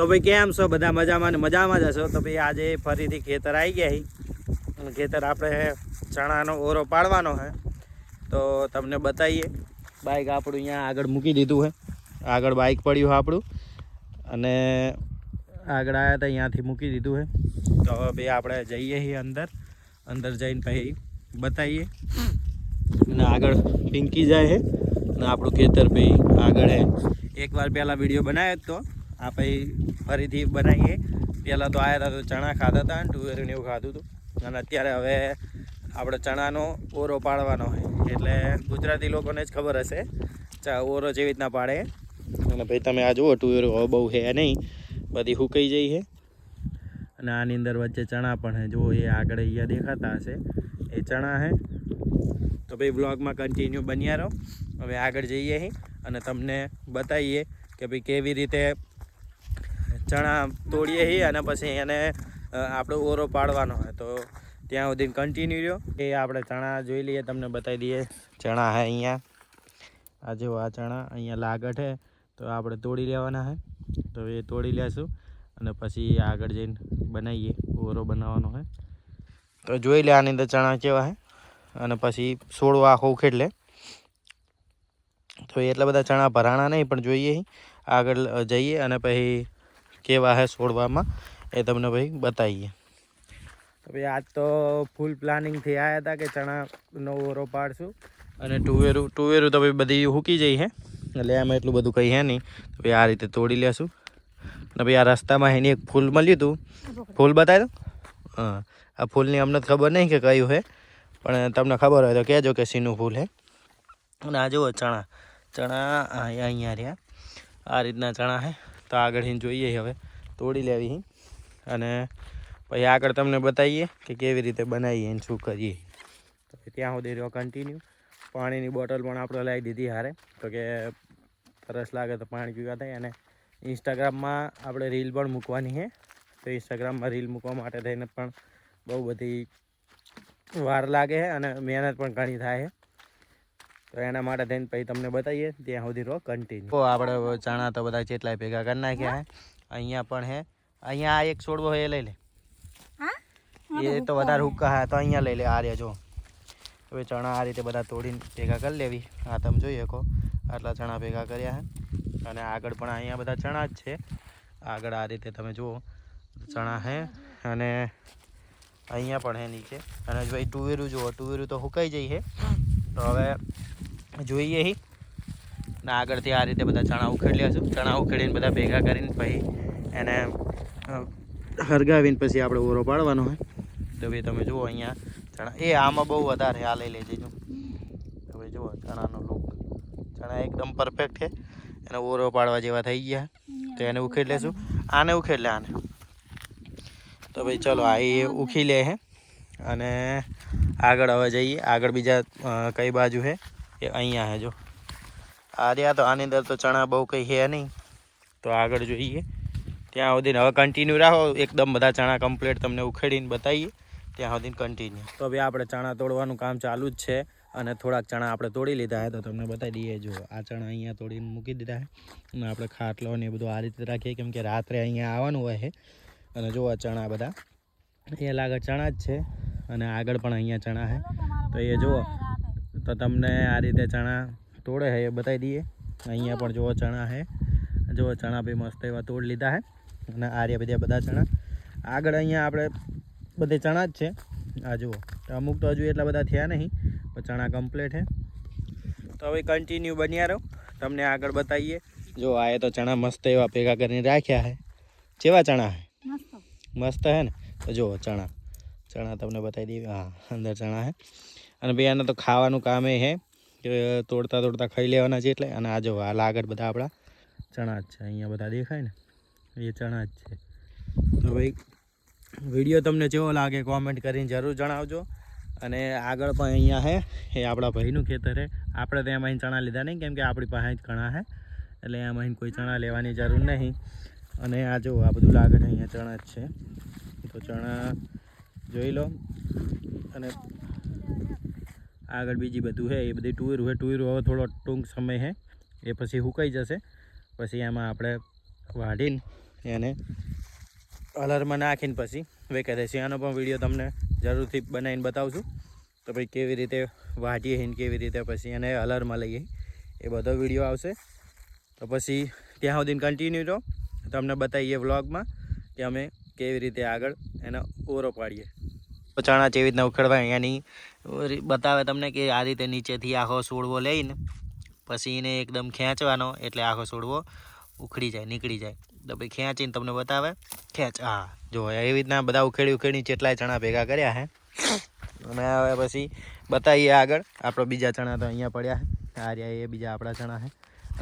તો ભાઈ કેમ છો? બધા મજામાં ને મજામાં જ હશો? તો ભાઈ આજે ફરીથી ખેતર આવી ગયા ખેતર આપણે ચણાનો ઓરો પાડવાનો છે તો તમને બતાવીએ બાઇક આપણું અહીંયા આગળ મૂકી દીધું છે આગળ બાઇક પડ્યું આપણું. અને આગળ આવ્યા હતા અહીંયાથી મૂકી દીધું છે તો હવે ભાઈ આપણે જઈએ છીએ અંદર. અંદર જઈને પછી બતાવીએ અને આગળ પિંકી જાય છે અને આપણું ખેતર ભાઈ આગળ એકવાર પહેલાં વીડિયો બનાવ્યો જ તો. આ પછી ફરીથી બનાવીએ. પહેલાં તો આવ્યા હતા તો ચણા ખાતા હતા અને ટુવેર એવું ખાધું હતું. અને અત્યારે હવે આપણે ચણાનો ઓરો પાડવાનો હોય એટલે ગુજરાતી લોકોને જ ખબર હશે ચા ઓરો જેવી રીતના પાડે. અને ભાઈ તમે આ જુઓ હવે બહુ હે નહીં. બધી હુકાઈ જઈ છે. અને આની અંદર વચ્ચે ચણા પણ છે. જુઓ, એ આગળ અહીંયા દેખાતા હશે. એ ચણા છે. તો ભાઈ બ્લોગમાં કન્ટિન્યુ બન્યા રહો. હવે આગળ જઈએ અહીં અને તમને બતાવીએ કે ભાઈ કેવી રીતે ચણા તોડીએ છીએ અને પછી એને આપણો ઓરો પાડવાનો હોય. તો ત્યાં સુધી કન્ટિન્યુ રહ્યો. એ આપણે ચણા જોઈ લઈએ, તમને બતાવી દઈએ. ચણા હે અહીંયા. આ જો આ ચણા અહીંયા લાગટ છે તો આપણે તોડી લેવાના છે તો એ તોડી લેશું અને પછી આગળ જઈને બનાવીએ, ઓરો બનાવવાનો હોય તો જોઈ લે આની અંદર ચણા કેવા હે. અને પછી સોળો આખો ઉખેડ લે તો એટલા બધા ચણા ભરાણા નહીં, પણ જોઈએ. આગળ જઈએ અને પછી કેવા છે છોડવામાં એ તમને ભાઈ બતાવીએ. તો ભાઈ આજ તો ફૂલ પ્લાનિંગથી આવ્યા હતા કે ચણાનો ઓરો પાડશું. અને ટુવેરું ટુવેરું તો ભાઈ બધી હૂકી જઈ છે એટલે એમાં એટલું બધું કંઈ હે નહીં. તો ભાઈ આ રીતે તોડી લેશું. અને ભાઈ આ રસ્તામાં એની એક ફૂલ મળ્યું હતું. ફૂલ બતાવી દો હા આ ફૂલની અમને ખબર નહીં કે કયું છે પણ તમને ખબર હોય તો કહેજો કે સીનું ફૂલ હે. અને આ જુઓ ચણા ચણા અહીંયા અહીંયા રહ્યા. આ રીતના ચણા છે તો આગળ અહીં જોઈએ હવે. તોડી લેવી. અને પછી આગળ તમને બતાવીએ કે કેવી રીતે બનાવીએ અને શું કરીએ. તો ત્યાં સુધી રહ્યો કન્ટિન્યુ પાણીની બોટલ પણ આપણે લાવી દીધી હારે. તો કે તરસ લાગે તો પાણી પીવા થાય. અને ઇન્સ્ટાગ્રામમાં આપણે રીલ પણ મૂકવાની છે તો ઇન્સ્ટાગ્રામમાં રીલ મૂકવા માટે થઈને પણ બહુ બધી વાર લાગે અને મહેનત પણ ઘણી થાય છે તો એના માટે થઈને પછી તમને બતાવીએ ત્યાં સુધી રહો કન્ટિન્યુ તો આપણે ચણા તો બધા જેટલા ભેગા કરી નાખ્યા હે. અહીંયા પણ હે. અહીંયા આ એક છોડવો હોય એ લઈ લે. એ તો વધારે હુક્કા હા તો અહીંયા લઈ લે આ રહ્યા જો. હવે ચણા આ રીતે બધા તોડીને ભેગા કરી લેવી. આ તમે જોઈ શકો આટલા ચણા ભેગા કર્યા હે. અને આગળ પણ અહીંયા બધા ચણા જ છે. આગળ આ રીતે તમે જુઓ ચણા હે અને અહીંયા પણ હે નીચે. અને ભાઈ ટુવેરું જુઓ ટુવેરું તો હુકાઈ જઈ છે તો હવે જોઈએ ને, આગળથી આ રીતે બધા ચણા ઉખેડી લેશું ચણા ઉખેડીને બધા ભેગા કરીને પછી એને હરગાવીને પછી આપણે ઓરો પાડવાનો હોય. તો ભાઈ તમે જુઓ અહીંયા ચણા. એ આમાં બહુ વધારે આ લઈ લેજો તો ભાઈ જુઓ ચણાનો લુક ચણા એકદમ પરફેક્ટ છે. એને ઓરો પાડવા જેવા થઈ ગયા. તો એને ઉખેડ લેશું. આને ઉખેડ લે આને. તો ભાઈ ચલો, આ એ ઉખી લે હે. અને આગળ હવે જઈએ. આગળ બીજા કઈ બાજુ છે એ અહીંયા છે જો. આ રહ્યા તો આની અંદર તો ચણા બહુ કંઈ છે નહીં. તો આગળ જોઈએ. ત્યાં સુધી હવે કન્ટિન્યુ રાખો. એકદમ બધા ચણા કમ્પ્લીટ તમને ઉખેડીને બતાવીએ ત્યાં સુધી કન્ટિન્યુ તો ભાઈ આપણે ચણા તોડવાનું કામ ચાલુ જ છે. અને થોડાક ચણા આપણે તોડી લીધા છે તો તમને બતાવી દઈએ. જો, આ ચણા અહીંયા તોડીને મૂકી દીધા છે અને આપણે ખાટલો ને એ બધું આ રીતે રાખીએ કેમ કે રાત્રે અહીંયા આવવાનું હોય છે અને જો આ ચણા બધા, એ લાગે ચણા જ છે. અને આગળ પણ અહીંયા ચણા છે. તો એ જુઓ. તો તમને આ રીતે ચણા તોડે છે એ બતાવી દઈએ. અહીંયા પણ જુઓ ચણા છે. જુઓ ચણા બી મસ્ત એવા તોડ લીધા છે. અને આ રહ્યા બધા બધા ચણા. આગળ અહીંયા આપણે બધે ચણા જ છે. આ જુઓ. અમુક તો હજુ એટલા બધા થયા નહીં પણ ચણા કમ્પ્લીટ છે. તો હવે કન્ટિન્યુ બન્યા રહો. તમને આગળ બતાવીએ. જો આ એ તો ચણા મસ્ત એવા ભેગા કરીને રાખ્યા છે. કેવા ચણા છે. મસ્ત. હે ને? તો જુઓ ચણા. ચણા તમને બતાવી દઈએ. હા, અંદર ચણા છે. અને ભાઈ, આને તો ખાવાનું કામ એ છે કે તોડતા તોડતા ખાઈ લેવાના છે એટલે. અને આ જો, આ આગળ બધા આપણા ચણા જ છે. અહીંયા બધા દેખાય ને? એ ચણા જ છે. તો ભાઈ, વીડિયો તમને કેવો લાગે કોમેન્ટ કરીને જરૂર જણાવજો. અને આગળ પણ અહીંયા છે. એ આપણા ભાઈનું ખેતર છે. આપણે તો એમાં ચણા લીધા નહીં, કેમ કે આપણી પાસે જ ઘણા છે. એટલે એમાં કોઈ ચણા લેવાની જરૂર નહીં. અને આ જો, આ બધું લાગે અહીંયા ચણા જ છે. તો ચણા જોઈ લો. અને આગળ બીજી બધું છે એ બધી ટુર હોય ટુર હવે થોડો ટૂંક સમય છે એ પછી સુકાઈ જશે. પછી એમાં આપણે વાઢીને એને કલરમાં નાખીને પછી વેકાઈ દેશે આનો પણ વીડિયો તમને જરૂરથી બનાવીને બતાવશું તો ભાઈ કેવી રીતે વાટીએ ને કેવી રીતે પછી એને અલરમાં લઈએ. એ બધો વીડિયો આવશે. તો પછી ત્યાં સુધી કન્ટિન્યુ રહો. તમને બતાવીએ વ્લોગમાં કે અમે કેવી રીતે આગળ એનો ઓરો પાડીએ. ચણા જેવી રીતના ઉખેડવા એની બતાવે તમને કે આ રીતે નીચેથી આખો સોડવો લઈને પછી એને એકદમ ખેંચવાનો, એટલે આખો સોડવો ઉખડી જાય, નીકળી જાય. તો ભાઈ ખેંચીને તમને બતાવે, ખેંચ, હા, જો એવી રીતના બધા ઉખેડી ઉખેડી જેટલાય ચણા ભેગા કર્યા હે. અને હવે પછી બતાવીએ આગળ, આપણો બીજા ચણા તો અહીંયા પડ્યા છે આ રહ્યા એ બીજા આપણા ચણા છે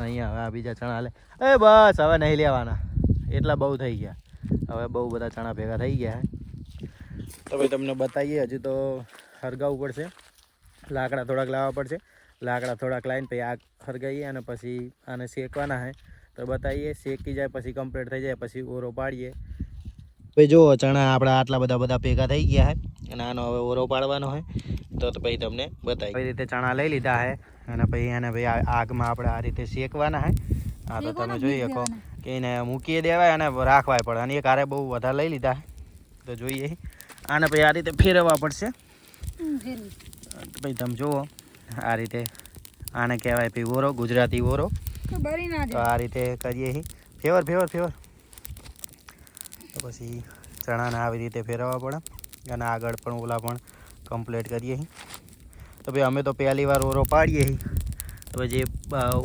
અહીંયા હવે આ બીજા ચણા લે એ બસ, હવે નહીં લેવાના. એટલા બહુ થઈ ગયા. હવે બહુ બધા ચણા ભેગા થઈ ગયા છે તો ભાઈ તમને બતાવીએ, હજુ તો હરગાવવું પડશે. લાકડા થોડાક લાવવા પડશે. લાકડા થોડાક લાવીને પછી આગ હરગાવીએ અને પછી આને શેકવાના હે. તો બતાવીએ, શેકી જાય પછી કમ્પ્લીટ થઈ જાય, પછી ઓરો પાડીએ. ભાઈ જુઓ, ચણા આપણા આટલા બધા બધા ભેગા થઈ ગયા હે અને આનો હવે ઓરો પાડવાનો હોય તો પછી તમને બતાવી કઈ રીતે ચણા લઈ લીધા હે અને પછી એને ભાઈ આગમાં આપણે આ રીતે શેકવાના હે. આ તો તમે જોઈ શકો કે એને મૂકી દેવાય અને રાખવાય પડે અને એક હારે બહુ વધારે લઈ લીધા તો જોઈએ. આને પછી આ રીતે ફેરવવા પડશે. ભાઈ તમે જુઓ આ રીતે આને કહેવાય ભાઈ ઓરો ગુજરાતી ઓરો. તો આ રીતે કરીએ ફેવર ફેવર ફેવર. તો પછી ચણાને આવી રીતે ફેરવવા પડે. અને આગળ પણ ઓલા પણ કમ્પ્લીટ કરીએ તો ભાઈ અમે તો પહેલી વાર ઓરો પાડીએ તો જે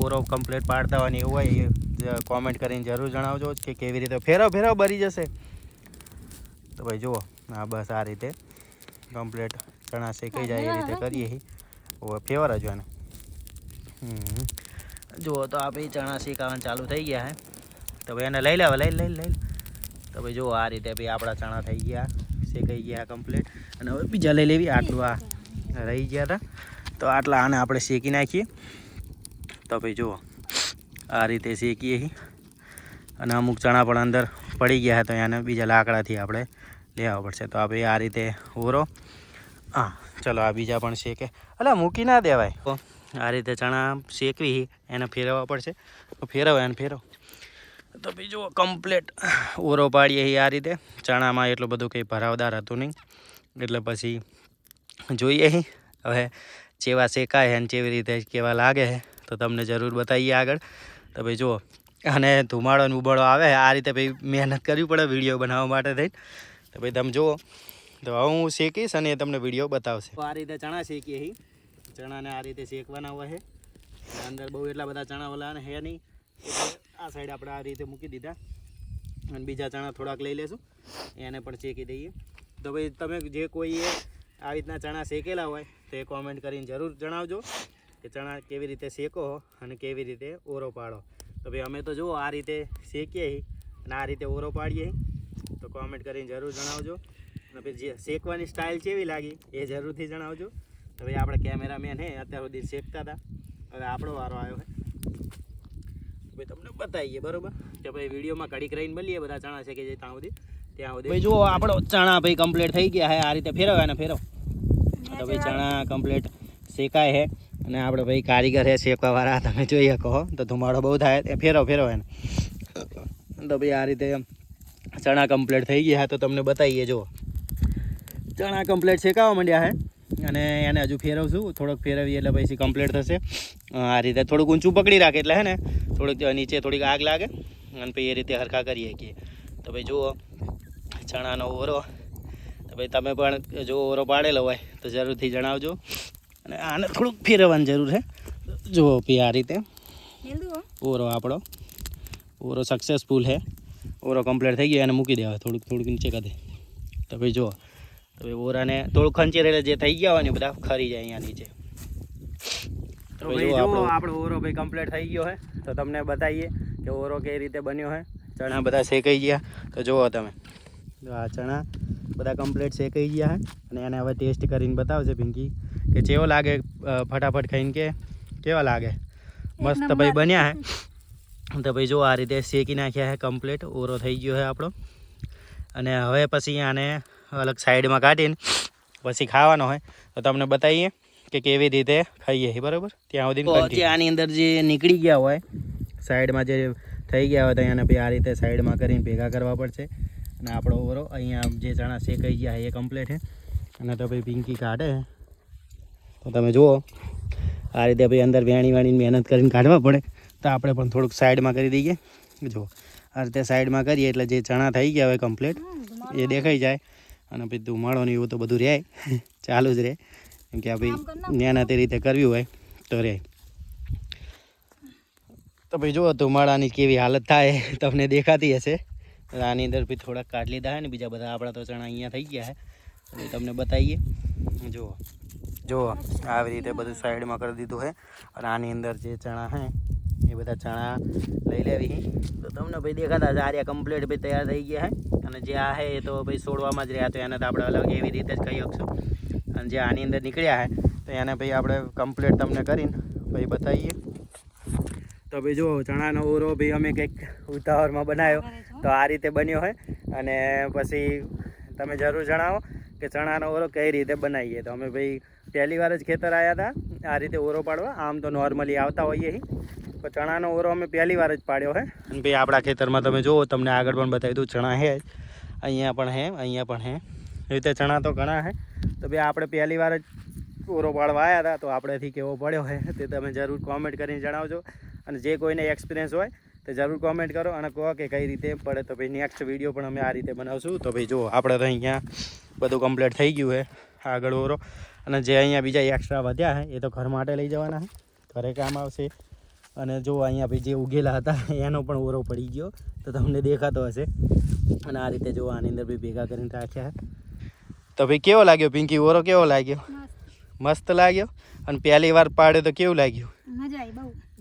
ઓરો કમ્પ્લીટ પાડતા હોય ને એવું હોય એ કોમેન્ટ કરીને જરૂર જણાવજો કે કેવી રીતે ફેરવ ફેરવ બરી જશે. તો ભાઈ જુઓ. હા બસ આ રીતે કમ્પ્લીટ ચણા શેકાઈ જાય એ રીતે કરીએ હવે ઓ ફેવર જ એને હમ. જુઓ તો આપણે ચણા શેકાવાનું ચાલુ થઈ ગયા હે. તો ભાઈ એને લઈ લેવા લઈ લઈ લઈ તો ભાઈ જુઓ આ રીતે ભાઈ આપણા ચણા થઈ ગયા શેકાઈ ગયા કમ્પ્લીટ અને હવે બીજા લઈ લેવી આટલું આ રહી ગયા હતા. તો આટલા આને આપણે શેકી નાખીએ. તો ભાઈ જુઓ આ રીતે શેકીએ. અને અમુક ચણા પણ અંદર પડી ગયા તો એને બીજા લાકડાથી આપણે લેવા પડશે. તો આપણે આ રીતે ઓરો હા, ચલો, આ બીજા પણ શેકે. અલા, મૂકી ના દેવાય. આ રીતે ચણા શેકવી એને ફેરવવા પડશે. તો ફેરવો એને, ફેરવ. તો જુઓ કમ્પ્લેટ ઓરો પાડીએ આ રીતે. ચણામાં એટલું બધું કંઈ ભરાવદાર હતું નહીં. એટલે પછી જોઈએ હવે ચેવા શેકાય અને જેવી રીતે કેવા લાગે તો તમને જરૂર બતાવીએ આગળ. તો ભાઈ જુઓ અને ધુમાડો ને ઉબાળો આવે. આ રીતે ભાઈ મહેનત કરવી પડે વીડિયો બનાવવા માટે થઈને. તો ભાઈ તમે જુઓ. તો હવે હું શેકીશ અને તમને વીડિયો બતાવશે. આ રીતે ચણા શેકીએ હી. ચણાને આ રીતે શેકવાના હોય છે અંદર બહુ એટલા બધા ચણા ઓલા હે નહીં. આ સાઈડ આપણે આ રીતે મૂકી દીધા. અને બીજા ચણા થોડાક લઈ લેશું. એને પણ શેકી દઈએ. તો ભાઈ તમે જે કોઈએ આવી રીતના ચણા શેકેલા હોય, તો એ કોમેન્ટ કરીને જરૂર જણાવજો કે ચણા કેવી રીતે શેકો અને કેવી રીતે ઓરો પાડો. તો ભાઈ અમે તો જુઓ આ રીતે શેકીએ અને આ રીતે ઓરો પાડીએ કોમેન્ટ કરીને જરૂર જણાવજો. અને પછી જે શેકવાની સ્ટાઇલ કેવી લાગી એ જરૂરથી જણાવજો. તો ભાઈ આપણે કેમેરામેન હે અત્યાર સુધી શેકતા હતા. હવે આપણો વારો આવ્યો હે. ભાઈ તમને બતાવીએ બરોબર? કે ભાઈ વિડીયોમાં કડીક રહીને મળીએ બધા ચણા છે કે જે ત્યાં સુધી. ત્યાં સુધી. ભાઈ જુઓ આપણો ચણા ભાઈ કમ્પ્લીટ થઈ ગયા હે આ રીતે ફેરવ ને ફેરવ. તો ભાઈ ચણા કમ્પ્લીટ શેકાય હે. અને આપણે ભાઈ કારીગર હે શેકવા વાળા તમે જોઈ શકો તો ધુમાડો બહુ થાય એ ફેરવ ફેરવ એને. તો ભાઈ આ રીતે ચણા કમ્પ્લીટ થઈ ગયા તો તમને બતાવીએ જુઓ. ચણા કમ્પ્લીટ શેકાવા માંડ્યા છે અને એને હજુ ફેરવશું. થોડોક ફેરવીએ એટલે પછી કમ્પ્લીટ થશે. આ રીતે થોડુંક ઊંચું પકડી રાખે એટલે હે ને થોડુંક નીચે થોડીક આગ લાગે. અને પછી એ રીતે હરખા કરીએ કે તો ભાઈ જુઓ ચણાનો ઓરો. તો ભાઈ તમે પણ જો ઓરો પાડેલો હોય તો જરૂરથી જણાવજો. અને આને થોડુંક ફેરવવાની જરૂર છે જુઓ પછી આ રીતે. ઓરો આપણો. ઓરો સક્સેસફુલ છે ઓરો કમ્પ્લીટ થઈ ગયો એને મૂકી દેવા થોડુંક થોડુંક નીચે કાઢે. તો ભાઈ જુઓ તો ભાઈ ઓરાને થોડુંક ખંચી રહેલા જે થઈ ગયા હોય ને બધા ખરી જાય અહીંયા નીચે. તો ભાઈ આપણો ઓરો ભાઈ કમ્પ્લીટ થઈ ગયો હોય તો તમને બતાવીએ કે ઓરો કઈ રીતે બન્યો છે ચણા બધા શેકાઈ ગયા. તો જુઓ તમે. તો આ ચણા બધા કમ્પ્લીટ શેકાઈ ગયા છે અને એને હવે ટેસ્ટ કરીને બતાવશે પિંકી કે જેવો લાગે ફટાફટ ખાઈને કે કેવા લાગે. મસ્ત ભાઈ બન્યા હે. તો ભાઈ જો આ રીતે શેકી નાખ્યા છે કમ્પ્લીટ ઓરો થઈ ગયો છે આપણો. અને હવે પછી આને અલગ સાઈડમાં કાઢીને પછી ખાવાનો હોય તો તમને બતાવીએ કે કેવી રીતે ખાઈએ બરાબર? ત્યાં સુધી આની અંદર જે નીકળી ગયા હોય સાઈડમાં જે થઈ ગયા હોય તો એને ભાઈ આ રીતે સાઈડમાં કરીને ભેગા કરવા પડશે. અને આપણો ઓરો અહીંયા જે ચણા શેકાઈ ગયા એ કમ્પ્લીટ છે. અને તો ભાઈ પિંકી કાઢે તો તમે જુઓ આ રીતે ભાઈ અંદર વેણી વેણીને મહેનત કરીને કાઢવા પડે. તો આપણે પણ થોડુંક સાઈડમાં કરી દઈએ. જુઓ, આ રીતે સાઈડમાં કરીએ એટલે જે ચણા થઈ ગયા હોય કમ્પ્લીટ એ દેખાઈ જાય. અને પછી ધુમાડો ને એવું તો બધું રહે ચાલુ જ રહે કેમ કે ભાઈ નાના તે રીતે કરવી હોય તો રહે તો ભાઈ જુઓ ધુમાડાની કેવી હાલત થાય, તમને દેખાતી હશે. આની અંદર બી થોડાક કાઢ લીધા હે ને, બીજા બધા આપણા તો ચણા અહીંયા થઈ ગયા છે તમને બતાવીએ જુઓ જુઓ, આવી રીતે બધું સાઈડમાં કરી દીધું છે અને આની અંદર જે ચણા છે એ બધા ચણા લઈ લેવી. તો તમને ભાઈ દેખાતા આ આર્યા કમ્પ્લીટ ભાઈ તૈયાર થઈ ગયા છે અને જે આ છે એ તો ભાઈ છોડવામાં જ રહ્યા તો એને તો આપણે અલગ એવી રીતે જ કહી શકશું. અને જે આની અંદર નીકળ્યા છે તો એને ભાઈ આપણે કમ્પ્લીટ તમને કરીને ભાઈ બતાવીએ. તો ભાઈ જુઓ, ચણાનો ઓરો ભાઈ અમે કંઈક ઉતાવળમાં બનાવ્યો. તો આ રીતે બન્યો હોય અને પછી તમે જરૂર જણાવો કે ચણાનો ઓરો કઈ રીતે બનાવીએ. તો અમે ભાઈ પહેલી વાર જ ખેતર આવ્યા હતા, આ રીતે ઓરો પાડવા. આમ તો નોર્મલી આવતા હોઈએ પણ ચણાનો ઓરો અમે પહેલી વાર જ પાડ્યો છે અને ભાઈ આપણા ખેતરમાં તમે જુઓ, તમને આગળ પણ બતાવી દઉં, ચણા હે અહીંયા પણ હે, અહીંયા પણ હે. એ રીતે ચણા તો ઘણા છે તો ભાઈ આપણે પહેલી વાર જ ઓરો પાડવા આવ્યા હતા, તો આપણેથી કેવો પડ્યો હે, તે તમે જરૂર કોમેન્ટ કરીને જણાવજો. અને જે કોઈને એક્સપિરિયન્સ હોય, તો જરૂર કોમેન્ટ કરો અને કહો કે કઈ રીતે પડે. તો ભાઈ નેક્સ્ટ વીડિયો પણ અમે આ રીતે બનાવશું. તો ભાઈ જુઓ આપણે તો અહીંયા બધું કમ્પ્લીટ થઈ ગયું છે આગળ ઓરો. અને જે અહીંયા બીજા એક્સ્ટ્રા વધ્યા હે, એ તો ઘર માટે લઈ જવાના છે ઘરે કામ આવશે. અને જો અહીંયા ભાઈ જે ઉગેલા હતા એનો પણ ઓરો પડી ગયો. તો તમને દેખાતો હશે. અને આ રીતે જો આની અંદર ભાઈ ભેગા કરીને રાખ્યા છે તો ભાઈ કેવો લાગ્યો? પિંકી ઓરો કેવો લાગ્યો? મસ્ત લાગ્યો? અને પહેલી વાર પાડ્યો તો કેવું લાગ્યું?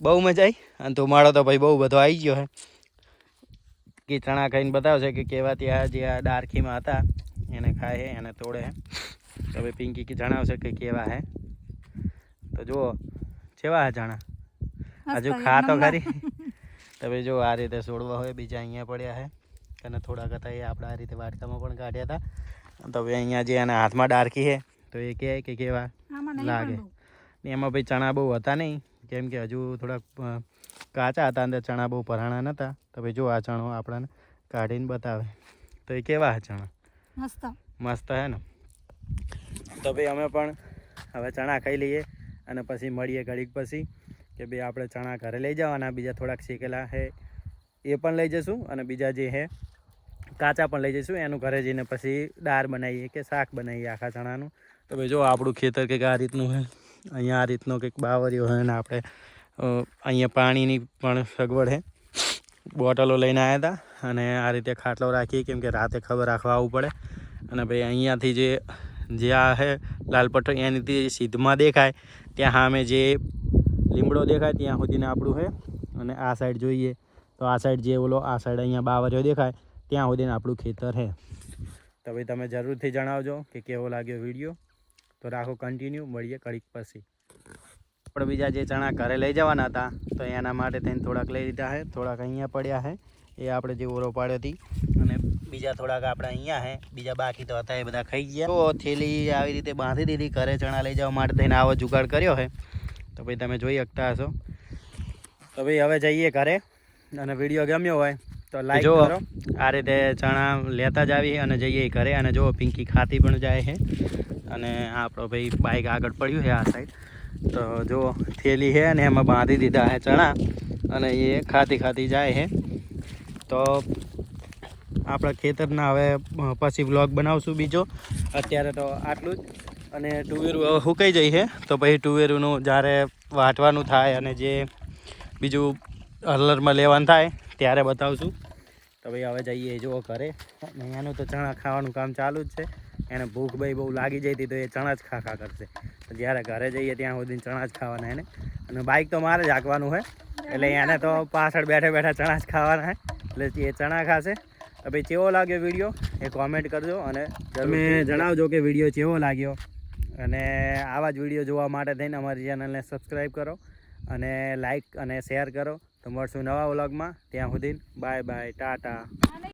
બહુ. મજા આવી અને ધુમાડો તો ભાઈ બહુ બધો આવી ગયો હે. કે ચણા ખાઈને બતાવશે કે કેવા ત્યાં જે આ ડારખીમાં હતા એને ખાય હે એને તોડે હે. તો ભાઈ પિંકી કે જણાવશે કે કેવા હે. તો જુઓ કેવા હે ચણા હજુ ખા તો ખરી. તમે જો આ રીતે છોડવા હોય બીજા અહીંયા પડ્યા છે અને થોડાક હતા એ આપણે આ રીતે વાટકામાં પણ કાઢ્યા હતા. તો ભાઈ અહીંયા જે એના હાથમાં ડાર્કી છે તો એ કહે કે કેવા લાગે. એમાં ભાઈ ચણા બહુ હતા નહીં. કેમ કે હજુ થોડાક કાચા હતા અંદર ચણા બહુ પરાણા નહોતા તો ભાઈ જો આ ચણો આપણને કાઢીને બતાવે. તો એ કેવા ચણા? મસ્ત. મસ્ત હે ને. તો ભાઈ અમે પણ હવે ચણા ખાઈ લઈએ અને પછી મળીએ ઘડીક પછી. કે ભાઈ આપણે ચણા ઘરે લઈ જવાના, બીજા થોડાક શેકેલા છે એ પણ લઈ જઈશું અને બીજા જે છે કાચા પણ લઈ જઈશું. એનું ઘરે જઈને પછી દાળ બનાવીએ કે શાક બનાવીએ આખા ચણાનું. તો ભાઈ જો આપણું ખેતર કંઈક આ રીતનું છે અહીંયા આ રીતનો કંઈક બાવરિયો હોય ને આપણે અહીંયા પાણીની પણ સગવડ છે બોટલો લઈને આવ્યા હતા અને આ રીતે ખાટલો રાખીએ, કેમ કે રાતે ખબર રાખવા આવવું પડે. અને ભાઈ અહીંયાથી જે જે આ છે લાલ પટ્ટો, એનીથી સીધમાં દેખાય. ત્યાં સામે જે લીમડો દેખાય ત્યાં સુધીને આપણું છે અને આ સાઈડ જોઈએ. તો આ સાઈડ જે ઓલો, આ સાઈડ અહીંયા બાવરિયો દેખાય, ત્યાં સુધીને આપણું ખેતર છે તો ભાઈ તમે જરૂરથી જણાવજો કે કેવો લાગ્યો વીડિયો. તો રાખો કન્ટિન્યુ મળીએ કડીક પછી. આપણે બીજા જે ચણા ઘરે લઈ જવાના હતા, તો એના માટે થઈને થોડાક લઈ લીધા છે થોડાક અહીંયા પડ્યા છે એ આપણે જે ઓરો પાડ્યો હતી અને બીજા થોડાક આપણે અહીંયા છે બીજા બાકી તો હતા એ બધા ખાઈ ગયા. તો થેલી આવી રીતે બાંધી દીધી. ઘરે ચણા લઈ જવા માટે થઈને આવો જુગાડ કર્યો છે તો ભાઈ તમે જોઈ શકતા હશો. તો ભાઈ હવે જઈએ ઘરે અને વીડિયો ગમ્યો હોય તો લાઈક જો. આ રીતે ચણા લેતા જ આવી અને જઈએ ઘરે અને જો પિંકી ખાતી પણ જાય છે. અને આપણો ભાઈ બાઇક આગળ પડ્યું છે આ સાઈડ તો જો થેલી છે અને એમાં બાંધી દીધા છે ચણા અને એ ખાતી ખાતી જાય છે. તો આપણા ખેતરના હવે પછી વ્લોગ બનાવશું બીજો. અત્યારે તો આટલું જ. અને ટુવેરું હવે સુકાઈ જાય છે. તો પછી ટુવેરુંનું જ્યારે વાટવાનું થાય અને જે બીજું હલરમાં લેવાનું થાય ત્યારે બતાવશું. તો ભાઈ હવે જઈએ જુઓ ઘરે. અને એનું તો ચણા ખાવાનું કામ ચાલુ જ છે. એને ભૂખ ભાઈ બહુ લાગી જઈ હતી તો એ ચણા જ ખા ખા કરશે જ્યારે ઘરે જઈએ ત્યાં સુધી ચણા જ ખાવાના એને. અને બાઇક તો મારે જ હાંકવાનું છે. એટલે એને તો પાછળ બેઠા બેઠા ચણા જ ખાવાના છે. એટલે એ ચણા ખાશે. તો ભાઈ કેવો લાગ્યો વીડિયો એ કોમેન્ટ કરજો અને તમે જણાવજો કે વીડિયો કેવો લાગ્યો? અને આવા જ વીડિયો જોવા માટે થઈને અમારી ચેનલને સબસ્ક્રાઈબ કરો અને લાઈક અને શેર કરો. તો મળશું નવા વ્લોગમાં ત્યાં સુધી બાય બાય ટાટા.